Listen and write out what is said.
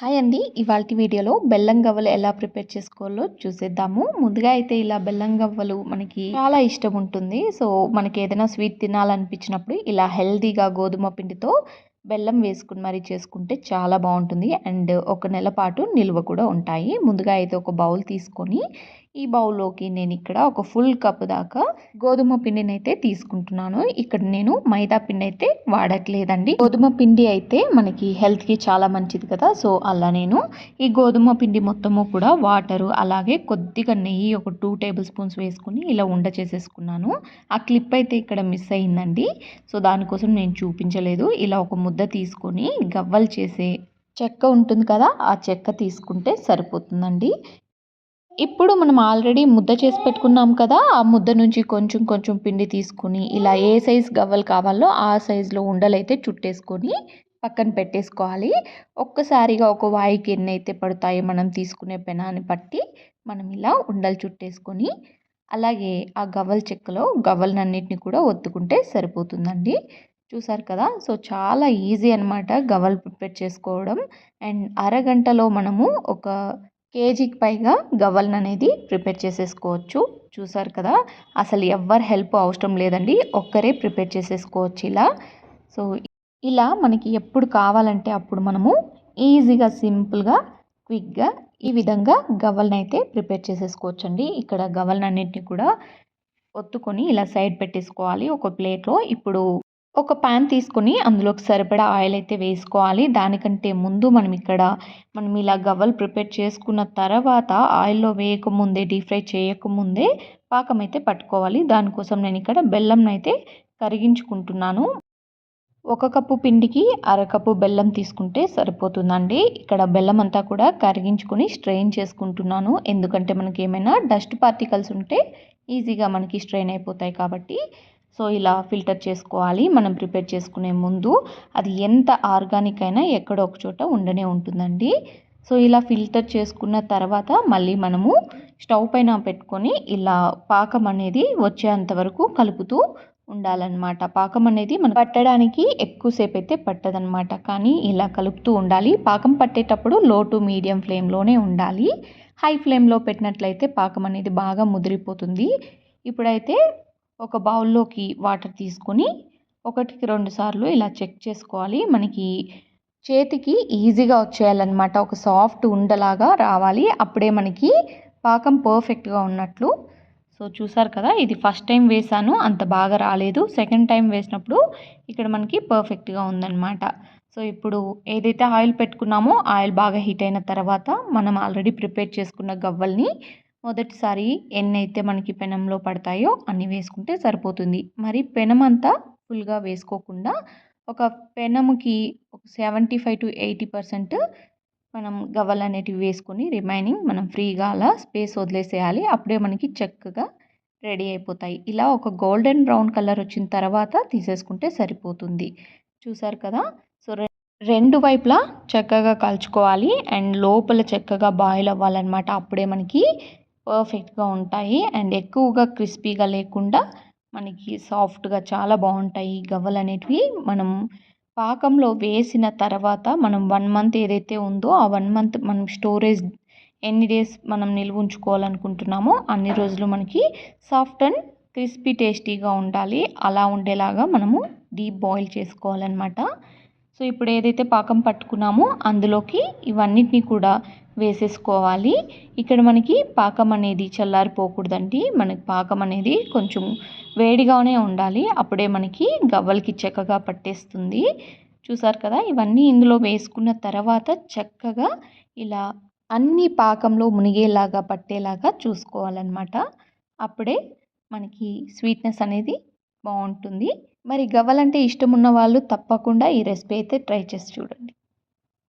Hi అండి. ఇవాళ వీడియోలో బెల్లం గవ్వలు ఎలా ప్రిపేర్ చేసుకోవాలో చూసేద్దాము. ముందుగా అయితే ఇలా బెల్లం గవ్వలు మనకి చాలా ఇష్టం ఉంటుంది. సో మనకి ఏదైనా స్వీట్ తినాలనిపించినప్పుడు ఇలా హెల్దీగా గోధుమ పిండితో బెల్లం వేసుకుని మరీ చేసుకుంటే చాలా బాగుంటుంది. అండ్ ఒక నెల పాటు నిల్వ కూడా ఉంటాయి. ముందుగా అయితే ఒక బౌల్ తీసుకొని ఈ బౌల్లోకి నేను ఇక్కడ ఒక ఫుల్ కప్ దాకా గోధుమ పిండిని అయితే తీసుకుంటున్నాను. ఇక్కడ నేను మైదా పిండి అయితే వాడట్లేదండి. గోధుమ పిండి అయితే మనకి హెల్త్కి చాలా మంచిది కదా సో అలా నేను ఈ గోధుమ పిండి మొత్తము కూడా వాటరు అలాగే కొద్దిగా నెయ్యి ఒక టూ టేబుల్ స్పూన్స్ వేసుకుని ఇలా ఉండ చేసేసుకున్నాను. ఆ క్లిప్ అయితే ఇక్కడ మిస్ అయిందండి. సో దానికోసం నేను చూపించలేదు. ఇలా ఒక ముద్ద తీసుకొని గవ్వలు చేసే చెక్క ఉంటుంది కదా ఆ చెక్క తీసుకుంటే సరిపోతుందండి. ఇప్పుడు మనం ఆల్రెడీ ముద్ద చేసి పెట్టుకున్నాం కదా ఆ ముద్ద నుంచి కొంచెం కొంచెం పిండి తీసుకొని ఇలా ఏ సైజ్ గవ్వలు కావాలో ఆ సైజులో ఉండలైతే చుట్టేసుకొని పక్కన పెట్టేసుకోవాలి. ఒక్కసారిగా ఒక వాయికి ఎన్ని అయితే పడతాయో మనం తీసుకునే పెనాన్ని బట్టి మనం ఇలా ఉండలు చుట్టేసుకొని అలాగే ఆ గవ్వల చెక్కలో గవ్వలన్నింటినీ కూడా ఒత్తుకుంటే సరిపోతుందండి. చూసారు కదా? సో చాలా ఈజీ అనమాట గవ్వలు ప్రిపేర్ చేసుకోవడం. అండ్ అరగంటలో మనము ఒక కేజీకి పైగా గవ్వలను అనేది ప్రిపేర్ చేసేసుకోవచ్చు. చూసారు కదా అసలు ఎవ్వరు హెల్ప్ అవసరం లేదండి. ఒక్కరే ప్రిపేర్ చేసేసుకోవచ్చు ఇలా. సో ఇలా మనకి ఎప్పుడు కావాలంటే అప్పుడు మనము ఈజీగా సింపుల్గా క్విక్గా ఈ విధంగా గవ్వలను అయితే ప్రిపేర్ చేసేసుకోవచ్చు అండి ఇక్కడ గవ్వలన్నింటినీ కూడా ఒత్తుకొని ఇలా సైడ్ పెట్టేసుకోవాలి. ఒక ప్లేట్లో ఇప్పుడు ఒక ప్యాన్ తీసుకొని అందులోకి సరిపడా ఆయిల్ అయితే వేసుకోవాలి. దానికంటే ముందు మనం ఇక్కడ మనం ఇలా గవ్వలు ప్రిపేర్ చేసుకున్న తర్వాత ఆయిల్లో వేయకముందే డీప్ ఫ్రై చేయకముందే పాకం అయితే పట్టుకోవాలి. దానికోసం నేను ఇక్కడ బెల్లం అయితే కరిగించుకుంటున్నాను. ఒక కప్పు పిండికి అరకప్పు బెల్లం తీసుకుంటే సరిపోతుందండి. ఇక్కడ బెల్లం అంతా కూడా కరిగించుకొని స్ట్రెయిన్ చేసుకుంటున్నాను. ఎందుకంటే మనకి ఏమైనా డస్ట్ పార్టికల్స్ ఉంటే ఈజీగా మనకి స్ట్రెయిన్ అయిపోతాయి కాబట్టి సో ఇలా ఫిల్టర్ చేసుకోవాలి. మనం ప్రిపేర్ చేసుకునే ముందు అది ఎంత ఆర్గానిక్ అయినా ఎక్కడో ఒక చోట ఉండనే ఉంటుందండి. సో ఇలా ఫిల్టర్ చేసుకున్న తర్వాత మళ్ళీ మనము స్టవ్ పైన పెట్టుకొని ఇలా పాకం అనేది వచ్చేంత వరకు కలుపుతూ ఉండాలన్నమాట. పాకం అనేది మనం పట్టడానికి ఎక్కువసేపు అయితే పట్టదనమాట కానీ ఇలా కలుపుతూ ఉండాలి. పాకం పట్టేటప్పుడు లో టు మీడియం ఫ్లేమ్లోనే ఉండాలి. హై ఫ్లేమ్లో పెట్టినట్లయితే పాకం అనేది బాగా ముదిరిపోతుంది. ఇప్పుడైతే ఒక బౌల్లోకి వాటర్ తీసుకొని ఒకటికి రెండు సార్లు ఇలా చెక్ చేసుకోవాలి. మనకి చేతికి ఈజీగా వచ్చేయాలన్నమాట. ఒక సాఫ్ట్ ఉండలాగా రావాలి. అప్పుడే మనకి పాకం పర్ఫెక్ట్గా ఉన్నట్లు. సో చూసారు కదా ఇది ఫస్ట్ టైం వేసాను. అంత బాగా రాలేదు. సెకండ్ టైం వేసినప్పుడు ఇక్కడ మనకి పర్ఫెక్ట్గా ఉందన్నమాట. సో ఇప్పుడు ఏదైతే ఆయిల్ పెట్టుకున్నామో ఆయిల్ బాగా హీట్ అయిన తర్వాత మనం ఆల్రెడీ ప్రిపేర్ చేసుకున్న గవ్వల్ని మొదటిసారి ఎన్ని అయితే మనకి పెనంలో పడతాయో అన్ని వేసుకుంటే సరిపోతుంది. మరి పెనం అంతా ఫుల్గా వేసుకోకుండా ఒక పెనముకి ఒక seventy five to eighty percent మనం గవ్వలు అనేటివి వేసుకొని రిమైనింగ్ మనం ఫ్రీగా అలా స్పేస్ వదిలేసేయాలి. అప్పుడే మనకి చక్కగా రెడీ అయిపోతాయి. ఇలా ఒక గోల్డెన్ బ్రౌన్ కలర్ వచ్చిన తర్వాత తీసేసుకుంటే సరిపోతుంది. చూసారు కదా? సో రెండు వైపులా చక్కగా కలుచుకోవాలి. అండ్ లోపల చక్కగా బాయిల్ అవ్వాలన్నమాట. అప్పుడే మనకి పర్ఫెక్ట్గా ఉంటాయి. అండ్ ఎక్కువగా క్రిస్పీగా లేకుండా మనకి సాఫ్ట్గా చాలా బాగుంటాయి. గవ్వలు అనేటివి మనం పాకంలో వేసిన తర్వాత మనం వన్ మంత్ ఏదైతే ఉందో ఆ వన్ మంత్ మనం స్టోరేజ్ ఎన్ని డేస్ మనం నిల్వ ఉంచుకోవాలనుకుంటున్నామో అన్ని రోజులు మనకి సాఫ్ట్ అండ్ క్రిస్పీ టేస్టీగా ఉండాలి. అలా ఉండేలాగా మనము డీప్ బాయిల్ చేసుకోవాలన్నమాట. సో ఇప్పుడు ఏదైతే పాకం పట్టుకున్నామో అందులోకి ఇవన్నిటిని కూడా వేసేసుకోవాలి. ఇక్కడ మనకి పాకం అనేది చల్లారిపోకూడదండి. మనకి పాకం అనేది కొంచెం వేడిగానే ఉండాలి. అప్పుడే మనకి గవ్వలకి చక్కగా పట్టేస్తుంది. చూసారు కదా? ఇవన్నీ ఇందులో వేసుకున్న తర్వాత చక్కగా ఇలా అన్ని పాకంలో మునిగేలాగా పట్టేలాగా చూసుకోవాలన్నమాట. అప్పుడే మనకి స్వీట్నెస్ అనేది బాగుంటుంది. మరి గవ్వలంటే ఇష్టం ఉన్న వాళ్ళు తప్పకుండా ఈ రెసిపీ అయితే ట్రై చేసి చూడండి.